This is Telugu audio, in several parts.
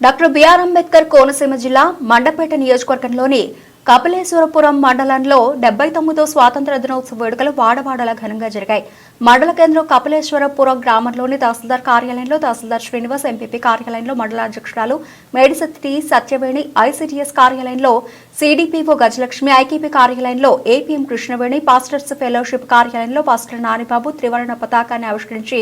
డాక్టర్ బిఆర్ అంబేద్కర్ కోనసీమ జిల్లా మండపేట నియోజకవర్గంలోని కపిలేశ్వరపురం మండలంలో డెబ్బై తొమ్మిదో స్వాతంత్ర దినోత్సవ వేడుకలు వాడవాడలా ఘనంగా జరిగాయి. మండల కేంద్రం కపిలేశ్వరపురం గ్రామంలోని తహసీల్దార్ కార్యాలయంలో తహసీల్దార్ శ్రీనివాస్ ఎంపీపీ కార్యాలయంలో మండల అధ్యక్షురాలు మేడిసత్తి సత్యవేణి ఐసీటీఎస్ కార్యాలయంలో సీడీపీఓ గజలక్ష్మి ఐకేపీ కార్యాలయంలో ఏపీఎం కృష్ణవేణి పాస్టర్స్ ఫెలోషిప్ కార్యాలయంలో పాస్టర్ నానిబాబు త్రివర్ణ పతాకాన్ని ఆవిష్కరించి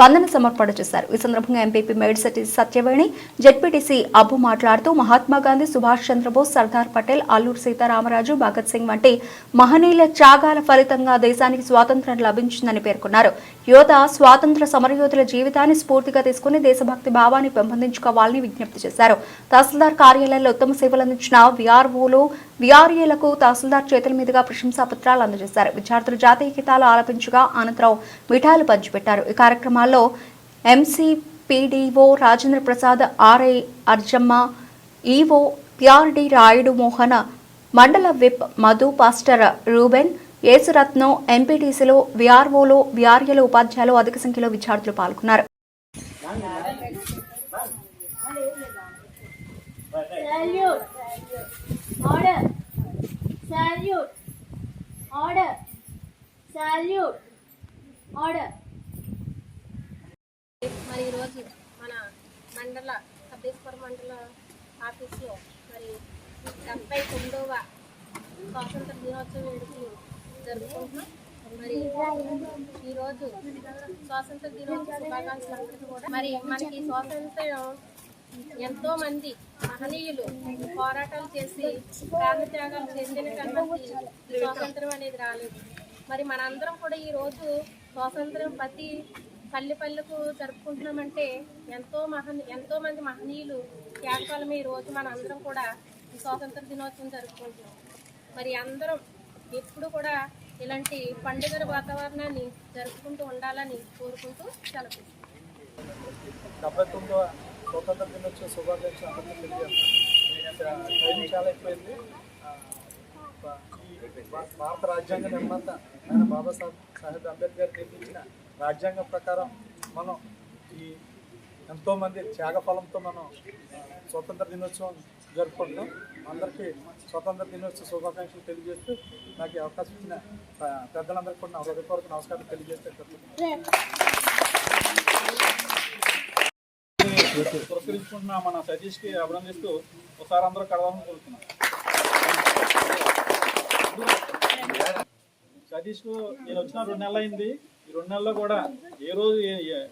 వందన సమర్పణ చేశారు. ఈ సందర్భంగా ఎంపీపీ మేడిసత్తి సత్యవేణి జెడ్పీటీసీ అబ్బు మాట్లాడుతూ మహాత్మాగాంధీ సుభాష్ చంద్రబోస్ సర్దార్ పటేల్ అల్లూరు సీతారామరాజు భగత్ సింగ్ వంటి మహనీయుల త్యాగాల ఫలితంగా దేశానికి స్వాతంత్ర్యం లభించిందని పేర్కొన్నారు. యువత స్వాతంత్ర సమరయోధుల జీవితాన్ని స్ఫూర్తిగా తీసుకుని దేశభక్తి భావాన్ని పెంపొందించుకోవాలని విజ్ఞప్తి చేశారు. తహసీల్దార్ కార్యాలయంలో ఉత్తమ సేవలు అందించిన విఆర్ఓలు విఆర్ఏలకు తహసీల్దార్ చేతుల మీదుగా ప్రశంసా పత్రాలు అందజేశారు. విద్యార్థులు జాతీయ గీతాలు ఆలపించగా అనంతరం మిఠాయిలు పంచిపెట్టారు. ఈ కార్యక్రమాల్లో MC PDO Rajendra Prasad RI Arjamma EO PRD Rayudu Mohan మండల whip Madhu pastor Ruben Yesuratnam ఎంపీటీసీలో విఆర్ఓలో విఆర్ఏల ఉపాధ్యాయులు అధిక సంఖ్యలో విద్యార్థులు పాల్గొన్నారు. మరి ఈరోజు మన మండల సబ్బేశ్వర మండల ఆఫీస్లో మరి డెబ్బై తొమ్మిదవ స్వాతంత్ర దినోత్సవ వేడుకలు జరుపుకుంటున్నాం. మరి ఈరోజు స్వాతంత్ర దినోత్సవ శుభాకాంక్షలు అందరికీ కూడా. మరి మనకి స్వాతంత్ర్యం ఎంతో మంది మహనీయులు పోరాటాలు చేసి ప్రాణత్యాగాలు చేసిన కాబట్టి స్వాతంత్రం అనేది రాలేదు. మరి మనందరం కూడా ఈరోజు స్వాతంత్రం ప్రతి పల్లె పల్లెకు జరుపుకుంటున్నామంటే ఎంతో మహన్ ఎంతో మంది మహనీయులు త్యాగఫలం ఈ రోజు మన అందరం కూడా ఈ స్వాతంత్ర దినోత్సవం జరుపుకుంటున్నాం. మరి అందరం ఎప్పుడు కూడా ఇలాంటి పండుగల వాతావరణాన్ని జరుపుకుంటూ ఉండాలని కోరుకుంటూ సెలవు డెబ్బై తొమ్మిదవ స్వతంత్ర దినోత్సవ శుభాకాంక్షలు అందరికీ తెలియజేస్తాను టైం చాలా ఎక్కువైంది. భారత రాజ్యాంగ నిర్మాత ఆయన బాబాసాహెబ్ సాహెబ్ అంబేద్కర్ నిర్మించిన రాజ్యాంగం ప్రకారం మనం ఈ ఎంతోమంది త్యాగఫలంతో మనం స్వతంత్ర దినోత్సవం జరుపుకుంటున్నాం అందరికీ స్వతంత్ర దినోత్సవ శుభాకాంక్షలు తెలియజేస్తూ నాకు ఈ అవకాశం ఇచ్చిన పెద్దలందరికీ కూడా నా హృదయపూర్వక నమస్కారం తెలియజేస్తే పురస్కరించుకుంటున్న మన సతీష్కి అభినందిస్తూ ఒకసారి అందరూ కడదామని కోరుతున్నాం. సతీష్కు నేను వచ్చిన రెండు నెలలు అయింది. ఈ రెండు నెలల్లో కూడా ఏ రోజు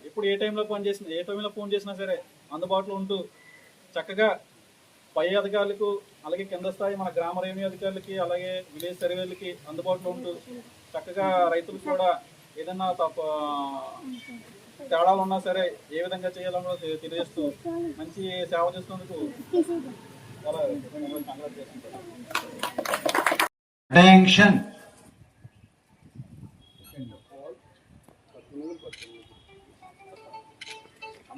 ఎప్పుడు ఏ టైంలో ఫోన్ చేసినా ఏ టైంలో ఫోన్ చేసినా సరే అందుబాటులో ఉంటూ చక్కగా పై అధికారులకు అలాగే కింద స్థాయి మన గ్రామ రెవెన్యూ అధికారులకి అలాగే విలేజ్ సర్వేలకి అందుబాటులో ఉంటూ చక్కగా రైతులకు కూడా ఏదన్నా తప్ప తేడాలు ఉన్నా సరే ఏ విధంగా చేయాలన్నో తెలియజేస్తూ మంచి సేవ చేస్తున్నందుకు చాలా కంగ్రాట్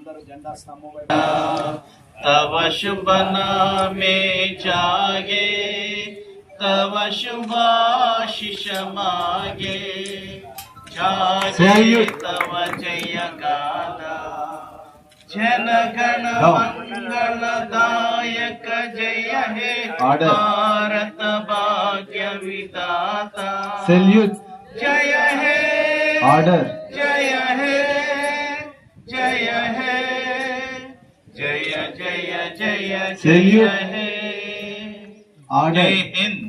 అందరూ జెండా స్తంభం వైపు तव शुभ नामे जागे तव शुभाशिष मागे जागे तव जय गादा जन गण मंगलदायक जय हे भारत भाग्य विदाता Salute. जय हे Order. जय जय जय जय Salute. हे Order. जय हिंद